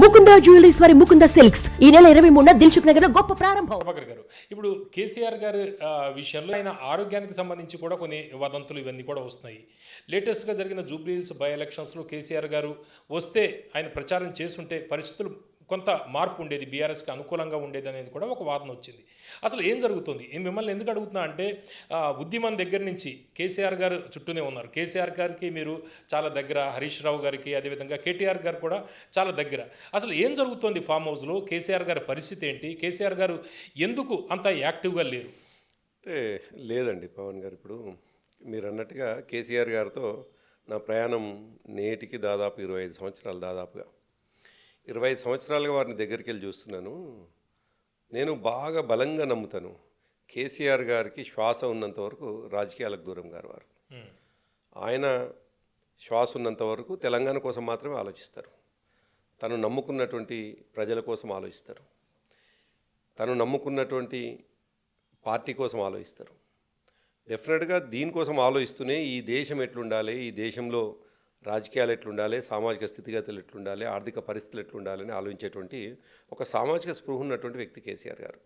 Mukunda jewelleries వారి Mukunda silks. ఈ నెల ఇరవై మూడున దిల్సుఖ్ నగర్లో గొప్ప ప్రారంభం. ప్రభాకర్ గారు ఇప్పుడు కేసీఆర్ గారు విషయంలో ఆయన ఆరోగ్యానికి సంబంధించి కూడా కొన్ని వదంతులు ఇవన్నీ కూడా వస్తున్నాయి. లేటెస్ట్గా జరిగిన జూబ్లీహిల్స్ బై ఎలక్షన్స్లో కేసీఆర్ గారు వస్తే ఆయన ప్రచారం చేస్తుంటే పరిస్థితులు కొంత మార్పు ఉండేది బీఆర్ఎస్కి అనుకూలంగా ఉండేది అనేది కూడా ఒక వాదన వచ్చింది. అసలు ఏం జరుగుతుంది? మిమ్మల్ని ఎందుకు అడుగుతున్నా అంటే ఉద్యమం దగ్గర నుంచి కేసీఆర్ గారు చుట్టూనే ఉన్నారు. కేసీఆర్ గారికి మీరు చాలా దగ్గర హరీష్ రావు గారికి అదేవిధంగా కేటీఆర్ గారు కూడా చాలా దగ్గర. అసలు ఏం జరుగుతోంది ఫామ్ హౌస్లో? కేసీఆర్ గారి పరిస్థితి ఏంటి? కేసీఆర్ గారు ఎందుకు అంత యాక్టివ్గా లేరు? అంటే లేదండి పవన్ గారు. ఇప్పుడు మీరు అన్నట్టుగా కేసీఆర్ గారితో నా ప్రయాణం నేటికి దాదాపు ఇరవై ఐదు సంవత్సరాలు దాదాపుగా. ఇరవై సంవత్సరాలుగా వారిని దగ్గరికి వెళ్ళి చూస్తున్నాను. నేను బాగా బలంగా నమ్ముతాను. కేసీఆర్ గారికి శ్వాస ఉన్నంత వరకు రాజకీయాలకు దూరం గారు వారు. ఆయన శ్వాస ఉన్నంత వరకు తెలంగాణ కోసం మాత్రమే ఆలోచిస్తారు. తను నమ్ముకున్నటువంటి ప్రజల కోసం ఆలోచిస్తారు. తను నమ్ముకున్నటువంటి పార్టీ కోసం ఆలోచిస్తారు. డెఫినెట్గా దీనికోసం ఆలోచిస్తూనే ఈ దేశం ఎట్లుండాలి ఈ దేశంలో రాజకీయాలు ఎట్లుండాలి సామాజిక స్థితిగతులు ఎట్లుండాలి ఆర్థిక పరిస్థితులు ఎట్లుండాలి అని ఆలోచించేటువంటి ఒక సామాజిక స్పృహ ఉన్నటువంటి వ్యక్తి కేసీఆర్ గారు.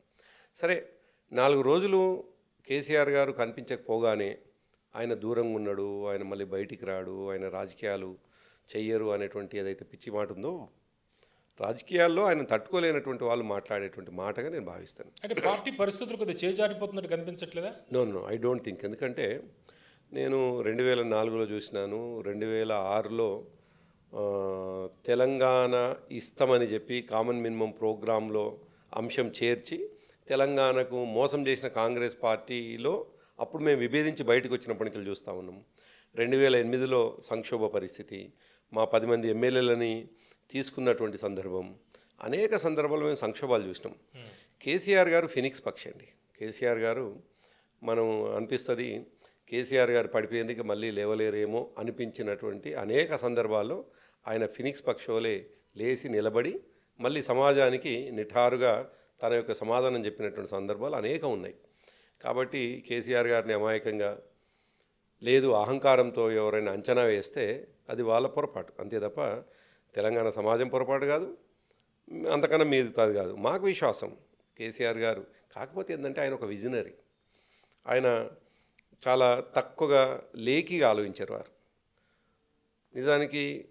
సరే నాలుగు రోజులు కేసీఆర్ గారు కనిపించకపోగానే ఆయన దూరంగా ఉన్నాడు ఆయన మళ్ళీ బయటికి రాడు ఆయన రాజకీయాలు చెయ్యరు అనేటువంటి ఏదైతే పిచ్చి మాట ఉందో రాజకీయాల్లో ఆయన తట్టుకోలేనటువంటి వాళ్ళు మాట్లాడేటువంటి మాటగా నేను భావిస్తాను. అంటే పార్టీ పరిస్థితులు కొద్దిగా చేజారిపోతున్నట్టు కనిపించట్లేదా? No no I don't think ఎందుకంటే నేను రెండు వేల నాలుగులో చూసినాను. రెండు వేల ఆరులో తెలంగాణ ఇస్తామని చెప్పి కామన్ మినిమం ప్రోగ్రాంలో అంశం చేర్చి తెలంగాణకు మోసం చేసిన కాంగ్రెస్ పార్టీలో అప్పుడు మేము విభేదించి బయటకు వచ్చినప్పటి నుంచి చూస్తూ ఉన్నాం. రెండు వేల ఎనిమిదిలో సంక్షోభ పరిస్థితి మా పది మంది ఎమ్మెల్యేలని తీసుకున్నటువంటి సందర్భం అనేక సందర్భాల్లో మేము సంక్షోభాలు చూసినాం. కేసీఆర్ గారు ఫినిక్స్ పక్షి అండి కేసీఆర్ గారు మనం అనిపిస్తుంది కేసీఆర్ గారు పడిపోయేందుకు మళ్ళీ లేవలేరేమో అనిపించినటువంటి అనేక సందర్భాల్లో ఆయన ఫినిక్స్ పక్షోలే లేచి నిలబడి మళ్ళీ సమాజానికి నిఠారుగా తన యొక్క సమాధానం చెప్పినటువంటి సందర్భాలు అనేకం ఉన్నాయి. కాబట్టి కేసీఆర్ గారిని అమాయకంగా లేదు అహంకారంతో ఎవరైనా అంచనా వేస్తే అది వాళ్ళ పొరపాటు. అంతే తప్ప తెలంగాణ సమాజం పొరపాటు కాదు. అంతకన్నా మీది కాదు కాదు. మాకు విశ్వాసం. కేసీఆర్ గారు కాకపోతే ఏంటంటే ఆయన ఒక విజనరీ. ఆయన చాలా తక్కువగా లేకిగా ఆలోచించారు వారు. నిజానికి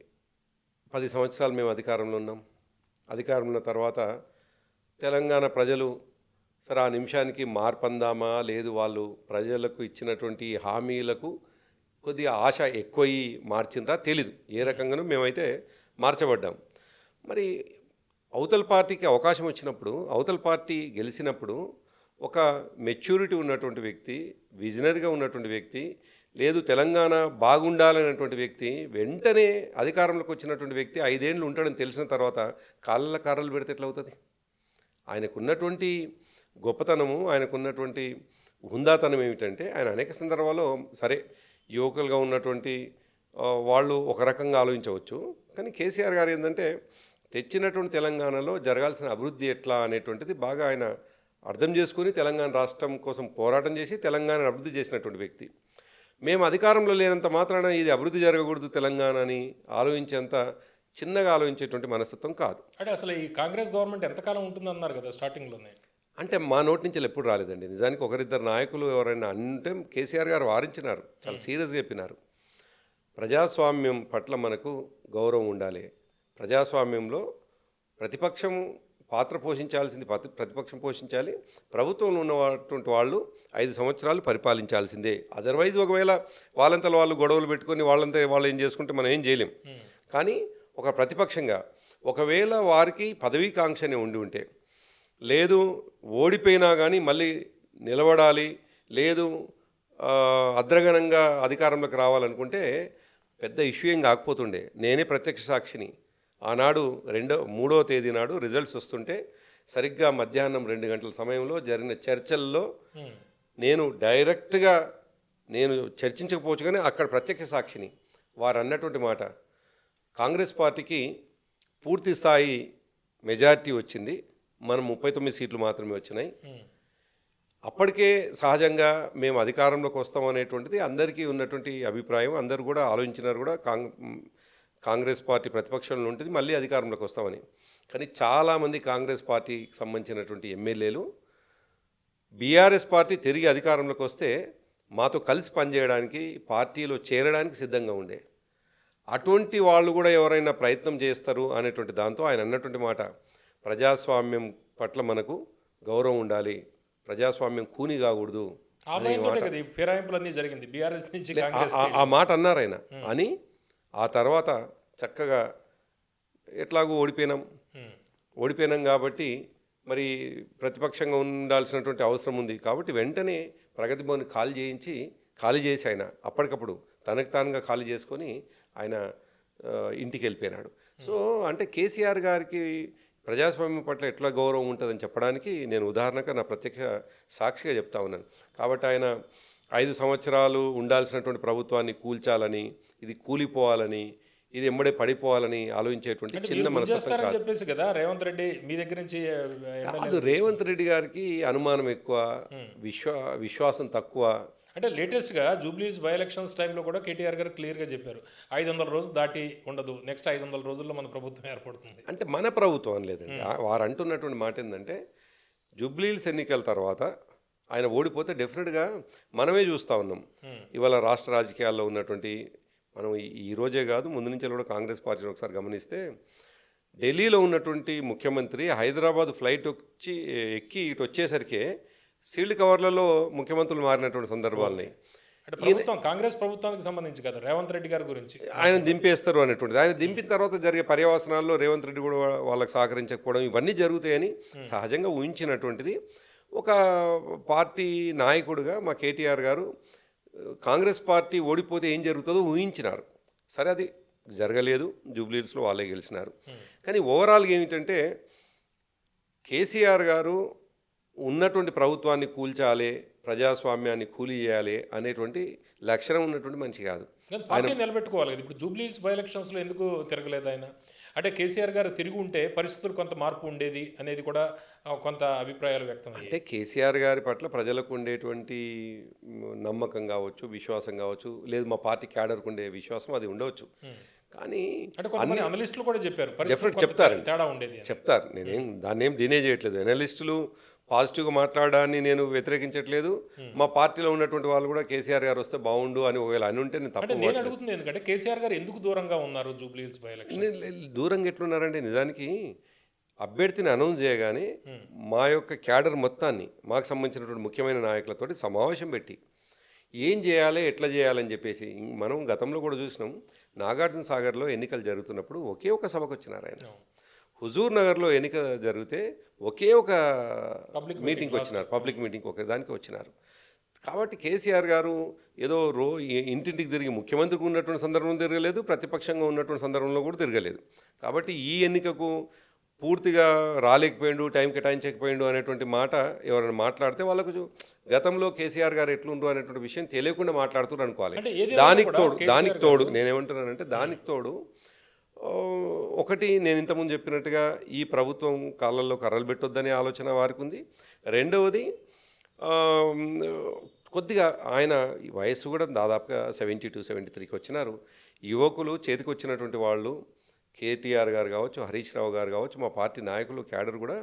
పది సంవత్సరాలు మేము అధికారంలో ఉన్నాం. అధికారంలో ఉన్న తర్వాత తెలంగాణ ప్రజలు సరే ఆ నిమిషానికి మార్పందామా? లేదు వాళ్ళు ప్రజలకు ఇచ్చినటువంటి హామీలకు కొద్దిగా ఆశ ఎక్కువయి మార్చిండ్రా? తెలీదు. ఏ రకంగానూ మేమైతే మార్చబడ్డాం. మరి అవతల పార్టీకి అవకాశం వచ్చినప్పుడు అవతల పార్టీ గెలిచినప్పుడు ఒక మెచ్యూరిటీ ఉన్నటువంటి వ్యక్తి విజనరీగా ఉన్నటువంటి వ్యక్తి లేదు తెలంగాణ బాగుండాలనేటువంటి వ్యక్తి వెంటనే అధికారంలోకి వచ్చినటువంటి వ్యక్తి ఐదేళ్ళు ఉంటాడని తెలిసిన తర్వాత కాళ్ళ కర్రలు పెడితే ఎట్లా అవుతుంది ఆయనకున్నటువంటి గొప్పతనము ఆయనకున్నటువంటి హుందాతనం ఏమిటంటే ఆయన అనేక సందర్భాల్లో సరే యువకులుగా ఉన్నటువంటి వాళ్ళు ఒక రకంగా ఆలోచించవచ్చు. కానీ కేసీఆర్ గారు ఏంటంటే తెచ్చినటువంటి తెలంగాణలో జరగాల్సిన అభివృద్ధి ఎట్లా అనేటువంటిది బాగా ఆయన అర్థం చేసుకుని తెలంగాణ రాష్ట్రం కోసం పోరాటం చేసి తెలంగాణ అభివృద్ధి చేసినటువంటి వ్యక్తి. మేము అధికారంలో లేనంత మాత్రాన ఇది అభివృద్ధి జరగకూడదు తెలంగాణ అని ఆలోచించేంత చిన్నగా ఆలోచించేటువంటి మనస్తత్వం కాదు. అంటే అసలు ఈ కాంగ్రెస్ గవర్నమెంట్ ఎంతకాలం ఉంటుందన్నారు కదా స్టార్టింగ్లోనే? అంటే మా నోటి నుంచి ఎప్పుడు రాలేదండి. నిజానికి ఒకరిద్దరు నాయకులు ఎవరైనా అంటే కేసీఆర్ గారు వారించినారు చాలా సీరియస్గా చెప్పినారు. ప్రజాస్వామ్యం పట్ల మనకు గౌరవం ఉండాలి. ప్రజాస్వామ్యంలో ప్రతిపక్షం పాత్ర పోషించాల్సింది ప్రతి ప్రతిపక్షం పోషించాలి. ప్రభుత్వంలో ఉన్నటువంటి వాళ్ళు ఐదు సంవత్సరాలు పరిపాలించాల్సిందే. అదర్వైజ్ ఒకవేళ వాళ్ళంతా వాళ్ళు గొడవలు పెట్టుకొని వాళ్ళంతా వాళ్ళు ఏం చేసుకుంటే మనం ఏం చేయలేం. కానీ ఒక ప్రతిపక్షంగా ఒకవేళ వారికి పదవీకాంక్షనే ఉండి ఉంటే లేదు ఓడిపోయినా కానీ మళ్ళీ నిలబడాలి లేదు ఆ, అద్రగణంగా అధికారంలోకి రావాలనుకుంటే పెద్ద ఇష్యూ ఏం కాకపోతుండే. నేనే ప్రత్యక్ష సాక్షిని. ఆనాడు రెండో మూడో తేదీ నాడు రిజల్ట్స్ వస్తుంటే సరిగ్గా మధ్యాహ్నం రెండు గంటల సమయంలో జరిగిన చర్చల్లో నేను డైరెక్ట్గా నేను చర్చించకపోవచ్చు కానీ అక్కడ ప్రత్యక్ష సాక్షిని వారు అన్నటువంటి మాట. కాంగ్రెస్ పార్టీకి పూర్తి స్థాయి మెజారిటీ వచ్చింది. మనం ముప్పై తొమ్మిది సీట్లు మాత్రమే వచ్చినాయి. అప్పటికే సహజంగా మేము అధికారంలోకి వస్తాం అనేటువంటిది అందరికీ ఉన్నటువంటి అభిప్రాయం. అందరూ కూడా ఆలోచించినారు కూడా కాంగ్ కాంగ్రెస్ పార్టీ ప్రతిపక్షంలో ఉంటుంది మళ్ళీ అధికారంలోకి వస్తామని. కానీ చాలామంది కాంగ్రెస్ పార్టీకి సంబంధించినటువంటి ఎమ్మెల్యేలు బీఆర్ఎస్ పార్టీ తిరిగి అధికారంలోకి వస్తే మాతో కలిసి పనిచేయడానికి పార్టీలో చేరడానికి సిద్ధంగా ఉండే. అటువంటి వాళ్ళు కూడా ఎవరైనా ప్రయత్నం చేస్తారు అనేటువంటి దాంతో ఆయన అన్నటువంటి మాట ప్రజాస్వామ్యం పట్ల మనకు గౌరవం ఉండాలి ప్రజాస్వామ్యం కూని కాకూడదు ఆ మాట. అన్నారు ఆయన. అని ఆ తర్వాత చక్కగా ఎట్లాగూ ఓడిపోయినాం. ఓడిపోయినాం కాబట్టి మరి ప్రతిపక్షంగా ఉండాల్సినటువంటి అవసరం ఉంది. కాబట్టి వెంటనే ప్రగతి భవన్ ఖాళీ చేయించి ఖాళీ చేసి ఆయన అప్పటికప్పుడు తనకు తానుగా ఖాళీ చేసుకొని ఆయన ఇంటికి వెళ్ళిపోయినాడు. సో అంటే కేసీఆర్ గారికి ప్రజాస్వామ్యం పట్ల ఎట్లా గౌరవం ఉంటుందని చెప్పడానికి నేను ఉదాహరణగా నా ప్రత్యక్ష సాక్షిగా చెప్తా ఉన్నాను. కాబట్టి ఆయన ఐదు సంవత్సరాలు ఉండాల్సినటువంటి ప్రభుత్వాన్ని కూల్చాలని ఇది కూలిపోవాలని ఇది ఎంబడే పడిపోవాలని ఆలోచించేటువంటి చిన్న మనస్తత్వం కాదు. చెప్పేసి కదా రేవంత్ రెడ్డి మీ దగ్గర నుంచి కాదు రేవంత్ రెడ్డి గారికి అనుమానం ఎక్కువ విశ్వా విశ్వాసం తక్కువ. అంటే లేటెస్ట్గా జూబ్లీస్ బై ఎలక్షన్స్ టైంలో కూడా కేటీఆర్ గారు క్లియర్గా చెప్పారు ఐదు వందల రోజులు దాటి ఉండదు నెక్స్ట్ ఐదు వందల రోజుల్లో మన ప్రభుత్వం ఏర్పడుతుంది. అంటే మన ప్రభుత్వం లేదండి. వారు అంటున్నటువంటి మాట ఏంటంటే జుబ్లీల్స్ ఎన్నికల తర్వాత ఆయన ఓడిపోతే డెఫినెట్గా మనమే చూస్తూ ఉన్నాం. ఇవాళ రాష్ట్ర రాజకీయాల్లో ఉన్నటువంటి మనం ఈ- రోజే కాదు ముందు నుంచి కూడా కాంగ్రెస్ పార్టీని ఒకసారి గమనిస్తే ఢిల్లీలో ఉన్నటువంటి ముఖ్యమంత్రి హైదరాబాద్ ఫ్లైట్ వచ్చి ఎక్కి ఇటు వచ్చేసరికి సీల్డ్ కవర్లలో ముఖ్యమంత్రులు మారినటువంటి సందర్భాలని. ప్రభుత్వం కాంగ్రెస్ ప్రభుత్వానికి సంబంధించి కదా రేవంత్ రెడ్డి గారి గురించి. ఆయన దింపేస్తారు అనేటువంటిది. ఆయన దింపిన తర్వాత జరిగే పర్యవసనాల్లో రేవంత్ రెడ్డి కూడా వాళ్ళకి సహకరించకపోవడం ఇవన్నీ జరుగుతాయని సహజంగా ఊహించినటువంటిది. ఒక పార్టీ నాయకుడిగా మా కేటీఆర్ గారు కాంగ్రెస్ పార్టీ ఓడిపోతే ఏం జరుగుతుందో ఊహించినారు. సరే అది జరగలేదు. జూబ్లీస్లో వాళ్ళే గెలిచినారు. కానీ ఓవరాల్గా ఏమిటంటే కేసీఆర్ గారు ఉన్నటువంటి ప్రభుత్వాన్ని కూల్చాలి ప్రజాస్వామ్యాన్ని కూలి చేయాలి అనేటువంటి లక్షణం ఉన్నటువంటి మనిషి కాదు. నిలబెట్టుకోవాలి ఇప్పుడు జూబ్లీస్ బై ఎలక్షన్స్లో ఎందుకు తిరగలేదు ఆయన? అంటే కేసీఆర్ గారు తిరిగి ఉంటే పరిస్థితులు కొంత మార్పు ఉండేది అనేది కూడా కొంత అభిప్రాయాలు వ్యక్తమయ్యాయి. అంటే కేసీఆర్ గారి పట్ల ప్రజలకు ఉండేటువంటి నమ్మకం కావచ్చు విశ్వాసం కావచ్చు లేదు మా పార్టీ క్యాడర్కు ఉండే విశ్వాసం అది ఉండవచ్చు. కానీ అంటే కొంతమంది అనలిస్టులు కూడా చెప్పారు చెప్తారండి. తేడా ఉండేది. చెప్తారు. నేనేం దాన్ని ఏం డినే చేయట్లేదు ఎనలిస్టులు పాజిటివ్గా మాట్లాడడాన్ని నేను వ్యతిరేకించట్లేదు. మా పార్టీలో ఉన్నటువంటి వాళ్ళు కూడా కేసీఆర్ గారు వస్తే బాగుండు అని ఒకవేళ అని ఉంటే నేను తప్పు నేను అడుగుతుంది ఎందుకంటే కేసీఆర్ గారు ఎందుకు దూరంగా ఉన్నారు బై ఎలక్షన్ దూరంగా ఎట్లున్నారంటే నిజానికి అభ్యర్థిని అనౌన్స్ చేయగానే మా యొక్క క్యాడర్ మొత్తాన్ని మాకు సంబంధించినటువంటి ముఖ్యమైన నాయకులతోటి సమావేశం పెట్టి ఏం చేయాలి ఎట్లా చేయాలని చెప్పేసి మనం గతంలో కూడా చూసినాం. నాగార్జున సాగర్లో ఎన్నికలు జరుగుతున్నప్పుడు ఒకే ఒక సభకు వచ్చినారు ఆయన. హుజూర్ నగర్లో ఎన్నిక జరిగితే ఒకే ఒక Public మీటింగ్కి వచ్చినారు పబ్లిక్ మీటింగ్ ఒక దానికి వచ్చినారు. కాబట్టి కేసీఆర్ గారు ఏదో రో ఇంటింటికి తిరిగి ముఖ్యమంత్రికి ఉన్నటువంటి సందర్భంలో తిరగలేదు ప్రతిపక్షంగా ఉన్నటువంటి సందర్భంలో కూడా తిరగలేదు. కాబట్టి ఈ ఎన్నికకు పూర్తిగా రాలేకపోయిండు టైం కేటాయించకపోయిండు అనేటువంటి మాట ఎవరైనా మాట్లాడితే వాళ్ళకు గతంలో కేసీఆర్ గారు ఎట్లుండ్రు అనేటువంటి విషయం తెలియకుండా మాట్లాడుతున్నారు అనుకోవాలి. దానికి తోడు దానికి తోడు నేనేమంటున్నానంటే దానికి తోడు ఒకటి నేను ఇంతకుముందు చెప్పినట్టుగా ఈ ప్రభుత్వం కాళ్ళల్లో కర్రలు పెట్టొద్దనే ఆలోచన వారికి ఉంది. రెండవది కొద్దిగా ఆయన వయసు వయస్సు కూడా దాదాపుగా సెవెంటీ టు సెవెంటీ త్రీకి వచ్చినారు. యువకులు చేతికి వచ్చినటువంటి వాళ్ళు కేటీఆర్ గారు కావచ్చు హరీష్ రావు గారు కావచ్చు మా పార్టీ నాయకులు క్యాడర్ కూడా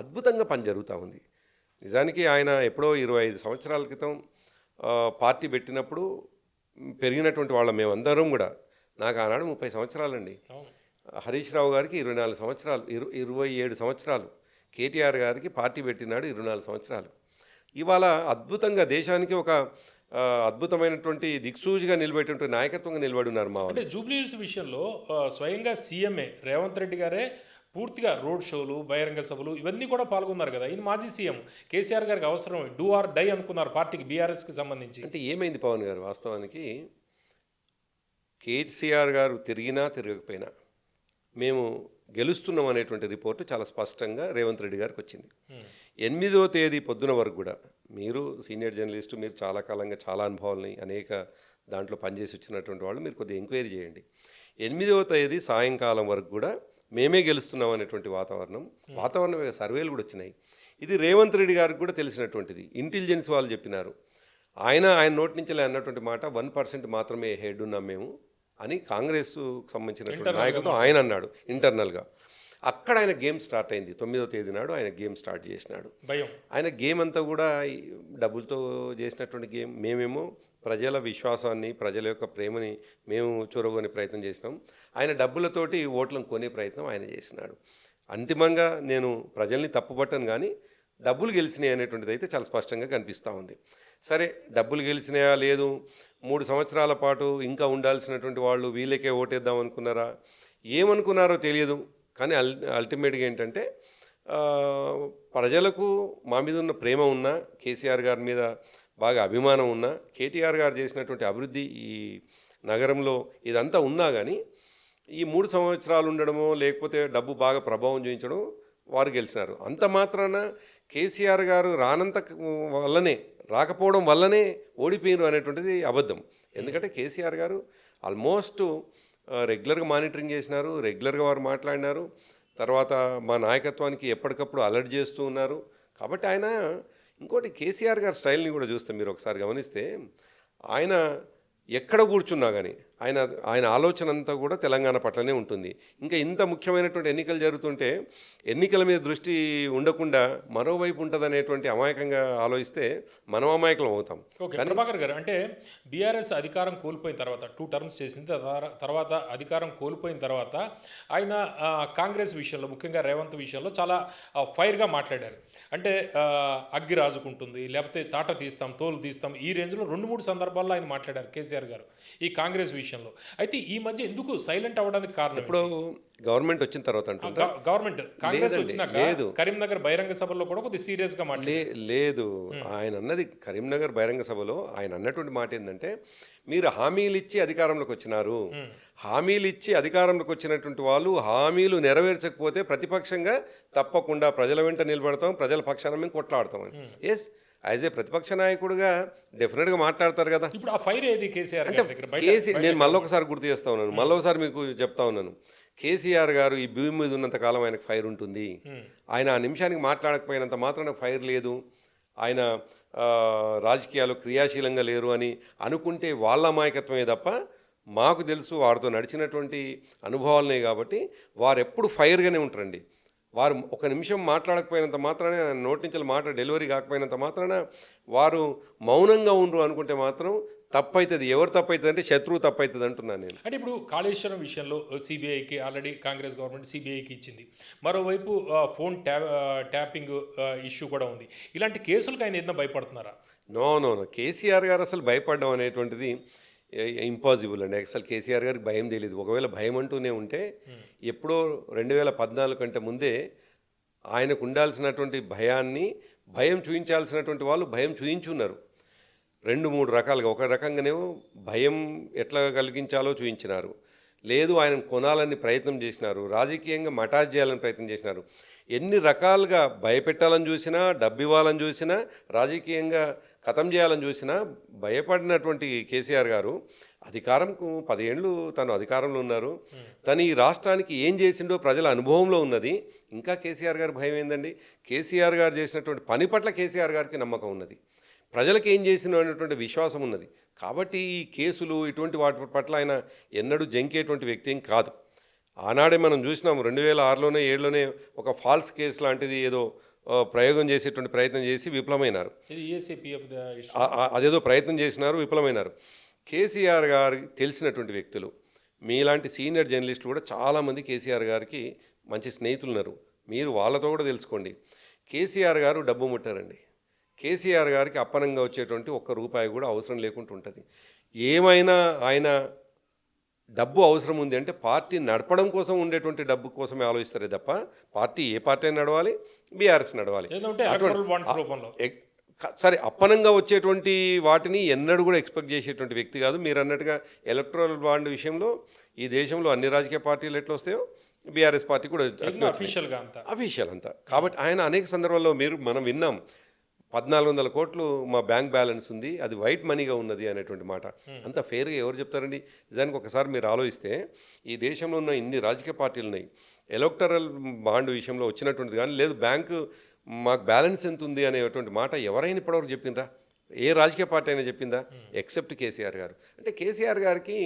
అద్భుతంగా పని జరుగుతూ ఉంది. నిజానికి ఆయన ఎప్పుడో ఇరవై ఐదు సంవత్సరాల క్రితం పార్టీ పెట్టినప్పుడు పెరిగినటువంటి వాళ్ళ మేమందరం కూడా. నాకు ఆనాడు ముప్పై సంవత్సరాలండి. హరీష్ రావు గారికి ఇరవై నాలుగు సంవత్సరాలు ఇరు ఇరవై ఏడు సంవత్సరాలు. కేటీఆర్ గారికి పార్టీ పెట్టినాడు ఇరవై నాలుగు సంవత్సరాలు. ఇవాళ అద్భుతంగా దేశానికి ఒక అద్భుతమైనటువంటి దిక్సూచిగా నిలబెట్టినటువంటి నాయకత్వంగా నిలబడి ఉన్నారు మా అంటే జూబ్లీహిల్స్ విషయంలో స్వయంగా సీఎంఏ రేవంత్ రెడ్డి గారే పూర్తిగా రోడ్ షోలు బహిరంగ సభలు ఇవన్నీ కూడా పాల్గొన్నారు కదా. ఇది మాజీ సీఎం. కేసీఆర్ గారికి అవసరం డూ ఆర్ డై అనుకున్నారు పార్టీకి బీఆర్ఎస్కి సంబంధించి. అంటే ఏమైంది పవన్ గారు వాస్తవానికి? కేసీఆర్ గారు తిరిగినా తిరగకపోయినా మేము గెలుస్తున్నాం అనేటువంటి రిపోర్టు చాలా స్పష్టంగా రేవంత్ రెడ్డి గారికి వచ్చింది. ఎనిమిదో తేదీ పొద్దున వరకు కూడా మీరు సీనియర్ జర్నలిస్టు మీరు చాలా కాలంగా చాలా అనుభవాలని అనేక దాంట్లో పనిచేసి వచ్చినటువంటి వాళ్ళు మీరు కొద్దిగా ఎంక్వైరీ చేయండి. ఎనిమిదవ తేదీ సాయంకాలం వరకు కూడా మేమే గెలుస్తున్నాం అనేటువంటి వాతావరణం వాతావరణం సర్వేలు కూడా వచ్చినాయి. ఇది రేవంత్ రెడ్డి గారికి కూడా తెలిసినటువంటిది. ఇంటెలిజెన్స్ వాళ్ళు చెప్పినారు. ఆయన ఆయన నోటి నుంచి అన్నటువంటి మాట వన్ పర్సెంట్ మాత్రమే హెడ్ ఉన్నాం మేము. అని కాంగ్రెస్ సంబంధించినటువంటి నాయకులతో ఆయన అన్నాడు ఇంటర్నల్గా అక్కడ ఆయన గేమ్ స్టార్ట్ అయింది. తొమ్మిదో తేదీ నాడు ఆయన గేమ్ స్టార్ట్ చేసినాడు. భయం. ఆయన గేమ్ అంతా కూడా డబ్బులతో చేసినటువంటి గేమ్. మేమేమో ప్రజల విశ్వాసాన్ని ప్రజల యొక్క ప్రేమని మేము చూరగొనే ప్రయత్నం చేసినాం. ఆయన డబ్బులతోటి ఓట్లను కొనే ప్రయత్నం ఆయన చేసినాడు. అంతిమంగా నేను ప్రజల్ని తప్పుపట్టను కానీ డబ్బులు గెలిచినాయి అనేటువంటిది అయితే చాలా స్పష్టంగా కనిపిస్తూ ఉంది. సరే డబ్బులు గెలిచినాయా? లేదు. మూడు సంవత్సరాల పాటు ఇంకా ఉండాల్సినటువంటి వాళ్ళు వీళ్ళకే ఓటేద్దాం అనుకున్నారా? ఏమనుకున్నారో తెలియదు. కానీ అల్ అల్టిమేట్గా ఏంటంటే ప్రజలకు మా మీద ఉన్న ప్రేమ ఉన్నా కేసీఆర్ గారి మీద బాగా అభిమానం ఉన్నా కేటీఆర్ గారు చేసినటువంటి అభివృద్ధి ఈ నగరంలో ఇదంతా ఉన్నా కానీ ఈ మూడు సంవత్సరాలు ఉండడమో లేకపోతే డబ్బు బాగా ప్రభావం చూపించడం వారు గెలిచినారు. అంత మాత్రాన కేసీఆర్ గారు రానంత వల్లనే రాకపోవడం వల్లనే ఓడిపోయినారు అనేటువంటిది అబద్ధం. ఎందుకంటే కేసీఆర్ గారు ఆల్మోస్ట్ రెగ్యులర్గా మానిటరింగ్ చేసినారు రెగ్యులర్గా వారు మాట్లాడినారు. తర్వాత మా నాయకత్వానికి ఎప్పటికప్పుడు అలర్ట్ చేస్తూ ఉన్నారు. కాబట్టి ఆయన ఇంకోటి కేసీఆర్ గారి స్టైల్ని కూడా చూస్తే మీరు ఒకసారి గమనిస్తే ఆయన ఎక్కడ కూర్చున్నా కానీ ఆయన ఆయన ఆలోచన అంతా కూడా తెలంగాణ పట్లనే ఉంటుంది. ఇంకా ఇంత ముఖ్యమైనటువంటి ఎన్నికలు జరుగుతుంటే ఎన్నికల మీద దృష్టి ఉండకుండా మరోవైపు ఉంటుందనేటువంటి అమాయకంగా ఆలోచిస్తే మనం అమాయకులం అవుతాం. ఓకే ప్రభాకర్ గారు అంటే బీఆర్ఎస్ అధికారం కోల్పోయిన తర్వాత టూ టర్మ్స్ చేసింది తర- తర్వాత అధికారం కోల్పోయిన తర్వాత ఆయన కాంగ్రెస్ విషయంలో ముఖ్యంగా రేవంత్ విషయంలో చాలా ఫైర్గా మాట్లాడారు. అంటే అగ్గి రాజుకుంటుంది లేకపోతే తాట తీస్తాం తోలు తీస్తాం ఈ రేంజ్లో రెండు మూడు సందర్భాల్లో ఆయన మాట్లాడారు కేసీఆర్ గారు. ఈ కాంగ్రెస్ విషయంలో. అయితే ఈ మధ్య ఎందుకు సైలెంట్ అవ్వడానికి కారణం ఇప్పుడు గవర్నమెంట్ వచ్చిన తర్వాత గవ- గవర్నమెంట్. కాంగ్రెస్ వచ్చినాక లేదు. కరీంనగర్ బహిరంగ సభలో కూడా కొద్దిగా సీరియస్గా మాట్లాడారు. లే లేదు ఆయన అన్నది కరీంనగర్ బహిరంగ సభలో ఆయన అన్నటువంటి మాట ఏంటంటే మీరు హామీలు ఇచ్చి అధికారంలోకి వచ్చినారు. హామీలు ఇచ్చి అధికారంలోకి వచ్చినటువంటి వాళ్ళు హామీలు నెరవేర్చకపోతే ప్రతిపక్షంగా తప్పకుండా ప్రజల వెంట నిలబడతాం ప్రజల పక్షాన మేము కొట్లాడతాం ఎస్ యాజ్ ఏ ప్రతిపక్ష నాయకుడిగా డెఫినెట్గా మాట్లాడతారు కదా. ఇప్పుడు ఆ ఫైర్ ఏది? కేసీఆర్ బయట కేసీ నేను మళ్ళీ ఒకసారి గుర్తు చేస్తా ఉన్నాను. మళ్ళీ ఒకసారి మీకు చెప్తా ఉన్నాను. కేసీఆర్ గారు ఈ భూమి మీద ఉన్నంత కాలం ఆయనకు ఫైర్ ఉంటుంది. ఆయన ఆ నిమిషానికి మాట్లాడకపోయినంత మాత్రాన ఫైర్ లేదు. ఆయన రాజకీయాలు క్రియాశీలంగా లేరు అని అనుకుంటే వాళ్ళ అమాయకత్వమే తప్ప మాకు తెలుసు వారితో నడిచినటువంటి అనుభవాలనే కాబట్టి వారు ఎప్పుడు ఫైర్గానే ఉంటారండి. వారు ఒక నిమిషం మాట్లాడకపోయినంత మాత్రాన నోటి నుంచి మాట డెలివరీ కాకపోయినంత మాత్రాన వారు మౌనంగా ఉండరు అనుకుంటే మాత్రం తప్పవుతుంది ఎవరు తప్పవుతుంది అంటే శత్రువు తప్పవుతుంది అంటున్నాను నేను. అంటే ఇప్పుడు కాళేశ్వరం విషయంలో సిబిఐకి ఆల్రెడీ కాంగ్రెస్ గవర్నమెంట్ సిబిఐకి ఇచ్చింది. మరోవైపు ఫోన్ ట్యా ట్యాపింగ్ ఇష్యూ కూడా ఉంది. ఇలాంటి కేసులకు ఆయన ఏదైనా భయపడుతున్నారా? No no no. కేసీఆర్ గారు అసలు భయపడడం అనేటువంటిది ఇంపాసిబుల్ అండి. అసలు కేసీఆర్ గారికి భయం తెలియదు ఒకవేళ భయం అంటూనే ఉంటే ఎప్పుడో రెండు వేల పద్నాలుగు కంటే ముందే ఆయనకు ఉండాల్సినటువంటి భయాన్ని భయం చూయించాల్సినటువంటి వాళ్ళు భయం చూయించున్నారు. రెండు మూడు రకాలుగా. ఒక రకంగానేమో భయం ఎట్లా కలిగించాలో చూపించినారు లేదు ఆయన కొనాలని ప్రయత్నం చేసినారు. రాజకీయంగా మటాజ్ చేయాలని ప్రయత్నం చేసినారు. ఎన్ని రకాలుగా భయపెట్టాలని చూసినా డబ్బు ఇవ్వాలని చూసినా రాజకీయంగా ఖతం చేయాలని చూసినా భయపడినటువంటి కేసీఆర్ గారు అధికారంకు పదేళ్ళు తను అధికారంలో ఉన్నారు. తను ఈ రాష్ట్రానికి ఏం చేసిండో ప్రజల అనుభవంలో ఉన్నది. ఇంకా కేసీఆర్ గారు భయం ఏందండి? కేసీఆర్ గారు చేసినటువంటి పని పట్ల కేసీఆర్ గారికి నమ్మకం ఉన్నది. ప్రజలకు ఏం చేసిన అనేటువంటి విశ్వాసం ఉన్నది. కాబట్టి ఈ కేసులు ఇటువంటి వాటి పట్ల ఆయన ఎన్నడూ జంకేటువంటి వ్యక్తి ఏం కాదు. ఆనాడే మనం చూసినాం రెండు వేల ఆరులోనే ఏడులోనే ఒక ఫాల్స్ కేసు లాంటిది ఏదో ప్రయోగం చేసేటువంటి ప్రయత్నం చేసి విఫలమైనారు. ఆ- అదేదో ప్రయత్నం చేసినారు విఫలమైనారు. కేసీఆర్ గారికి తెలిసినటువంటి వ్యక్తులు మీలాంటి సీనియర్ జర్నలిస్టులు కూడా చాలామంది కేసీఆర్ గారికి మంచి స్నేహితులు ఉన్నారు మీరు వాళ్ళతో కూడా తెలుసుకోండి. కేసీఆర్ గారు డబ్బు ముట్టారండి. కేసీఆర్ గారికి అప్పనంగా వచ్చేటువంటి ఒక్క రూపాయి కూడా అవసరం లేకుండా ఉంటుంది. ఏమైనా ఆయన డబ్బు అవసరం ఉంది అంటే పార్టీ నడపడం కోసం ఉండేటువంటి డబ్బు కోసమే ఆలోచిస్తారే తప్ప పార్టీ ఏ పార్టీ అయినా నడవాలి? బీఆర్ఎస్ నడవాలి. సరే అప్పనంగా వచ్చేటువంటి వాటిని ఎన్నడూ కూడా ఎక్స్పెక్ట్ చేసేటువంటి వ్యక్తి కాదు. మీరు అన్నట్టుగా ఎలక్ట్రల్ బాండ్ విషయంలో ఈ దేశంలో అన్ని రాజకీయ పార్టీలు ఎట్లా వస్తాయో బీఆర్ఎస్ పార్టీ కూడా అఫీషియల్ అంతా. కాబట్టి ఆయన అనేక సందర్భాల్లో మీరు మనం విన్నాం. పద్నాలుగు వందల కోట్లు మా బ్యాంక్ బ్యాలెన్స్ ఉంది అది వైట్ మనీగా ఉన్నది అనేటువంటి మాట. అంత ఫేర్గా ఎవరు చెప్తారండి? నిజానికి ఒకసారి మీరు ఆలోచిస్తే ఈ దేశంలో ఉన్న ఇన్ని రాజకీయ పార్టీలు ఉన్నాయి ఎలక్టరల్ బాండ్ విషయంలో వచ్చినటువంటిది కానీ లేదు బ్యాంకు మాకు బ్యాలెన్స్ ఎంత ఉంది అనేటువంటి మాట ఎవరైనా ఇప్పటివరకు చెప్పిండ్రా? ఏ రాజకీయ పార్టీ అయినా చెప్పిందా? ఎక్సెప్ట్ కేసీఆర్ గారు. అంటే కేసీఆర్ గారికి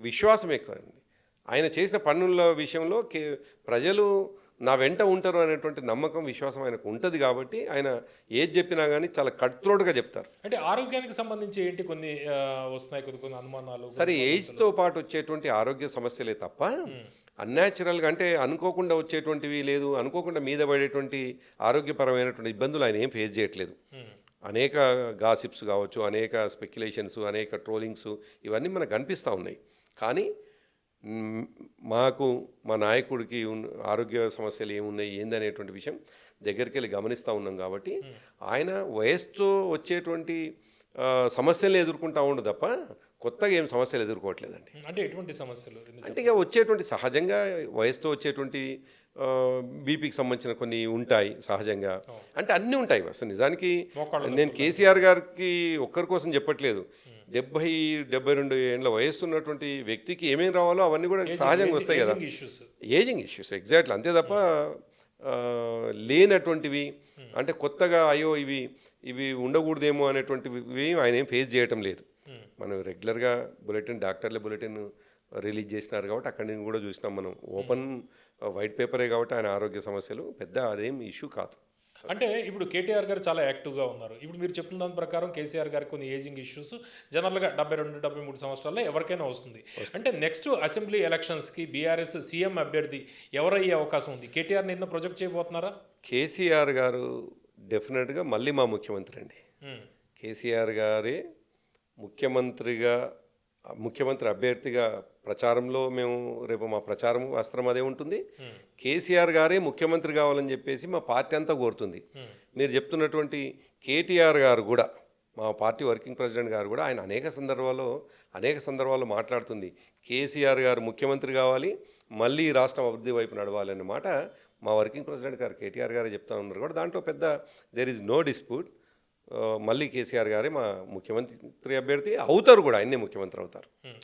విశ్వాసం ఎక్కువ అండి. ఆయన చేసిన పన్నుల విషయంలో కే ప్రజలు నా వెంట ఉంటారు అనేటువంటి నమ్మకం విశ్వాసం ఆయనకు ఉంటుంది కాబట్టి ఆయన ఏది చెప్పినా కానీ చాలా కట్లోడుగా చెప్తారు. అంటే ఆరోగ్యానికి సంబంధించి ఏంటి కొన్ని వస్తున్నాయి కొన్ని కొన్ని అనుమానాలు? సరే ఏజ్తో పాటు వచ్చేటువంటి ఆరోగ్య సమస్యలే తప్ప అన్యాచురల్గా అంటే అనుకోకుండా వచ్చేటువంటివి లేదు అనుకోకుండా మీద పడేటువంటి ఆరోగ్యపరమైనటువంటి ఇబ్బందులు ఆయన ఏం ఫేస్ చేయట్లేదు. అనేక గాసిప్స్ కావచ్చు అనేక స్పెక్యులేషన్స్ అనేక ట్రోలింగ్స్ ఇవన్నీ మనకు కనిపిస్తూ ఉన్నాయి. కానీ మాకు మా నాయకుడికి ఆరోగ్య సమస్యలు ఏమున్నాయి ఏందనేటువంటి విషయం దగ్గరికి వెళ్ళి గమనిస్తూ ఉన్నాం కాబట్టి ఆయన వయస్సుతో వచ్చేటువంటి ఆ, సమస్యలను ఎదుర్కొంటా ఉండు తప్ప కొత్తగా ఏం సమస్యలు ఎదుర్కోవట్లేదండి. అంటే ఎటువంటి సమస్యలు? అంటే ఇక వచ్చేటువంటి సహజంగా వయసుతో వచ్చేటువంటి బీపీకి సంబంధించిన కొన్ని ఉంటాయి సహజంగా. అంటే అన్నీ ఉంటాయి అసలు నిజానికి నేను కేసీఆర్ గారికి ఒక్కరి కోసం చెప్పట్లేదు. డెబ్బై డెబ్బై రెండు ఏళ్ళ వయస్సు ఉన్నటువంటి వ్యక్తికి ఏమేమి రావాలో అవన్నీ కూడా సహజంగా వస్తాయి కదా. ఇష్యూస్ ఏజింగ్ ఇష్యూస్ ఎగ్జాక్ట్లీ అంతే తప్ప లేనటువంటివి అంటే కొత్తగా అయ్యో ఇవి ఇవి ఉండకూడదేమో అనేటువంటివి ఆయన ఏం ఫేస్ చేయటం లేదు. మనం రెగ్యులర్గా బులెటిన్ డాక్టర్ల బులెటిన్ రిలీజ్ చేసినారు కాబట్టి అక్కడి నుంచి కూడా చూసినాం మనం. ఓపెన్ వైట్ పేపరే కాబట్టి ఆయన ఆరోగ్య సమస్యలు పెద్ద అదేం ఇష్యూ కాదు. అంటే ఇప్పుడు కేటీఆర్ గారు చాలా యాక్టివ్గా ఉన్నారు. ఇప్పుడు మీరు చెప్పిన దాని ప్రకారం కేసీఆర్ గారికి కొన్ని ఏజింగ్ ఇష్యూస్ జనరల్గా డెబ్బై రెండు డెబ్బై మూడు సంవత్సరాల్లో ఎవరికైనా వస్తుంది. అంటే నెక్స్ట్ అసెంబ్లీ ఎలక్షన్స్కి బీఆర్ఎస్ సీఎం అభ్యర్థి ఎవరయ్యే అవకాశం ఉంది? కేటీఆర్ని ఎన్నో ప్రొజెక్ట్ చేయబోతున్నారా? కేసీఆర్ గారు డెఫినెట్గా మళ్ళీ మా ముఖ్యమంత్రి అండి. ఉమ్, కేసీఆర్ గారే ముఖ్యమంత్రిగా ముఖ్యమంత్రి అభ్యర్థిగా ప్రచారంలో మేము రేపు మా ప్రచారం వస్త్రం అదే ఉంటుంది. కేసీఆర్ గారే ముఖ్యమంత్రి కావాలని చెప్పేసి మా పార్టీ అంతా కోరుతుంది. మీరు చెప్తున్నటువంటి కేటీఆర్ గారు కూడా మా పార్టీ వర్కింగ్ ప్రెసిడెంట్ గారు కూడా ఆయన అనేక సందర్భాల్లో అనేక సందర్భాల్లో మాట్లాడుతుంది. కేసీఆర్ గారు ముఖ్యమంత్రి కావాలి మళ్ళీ రాష్ట్రం అభివృద్ధి వైపు నడవాలి అన్నమాట మా వర్కింగ్ ప్రెసిడెంట్ గారు కేటీఆర్ గారే చెప్తా ఉన్నారు. కూడా దాంట్లో పెద్ద దేర్ ఈజ్ నో డిస్ప్యూట్ మళ్ళీ కేసీఆర్ గారే మా ముఖ్యమంత్రి అభ్యర్థి అవుతారు కూడా ఆయన్నే ముఖ్యమంత్రి అవుతారు.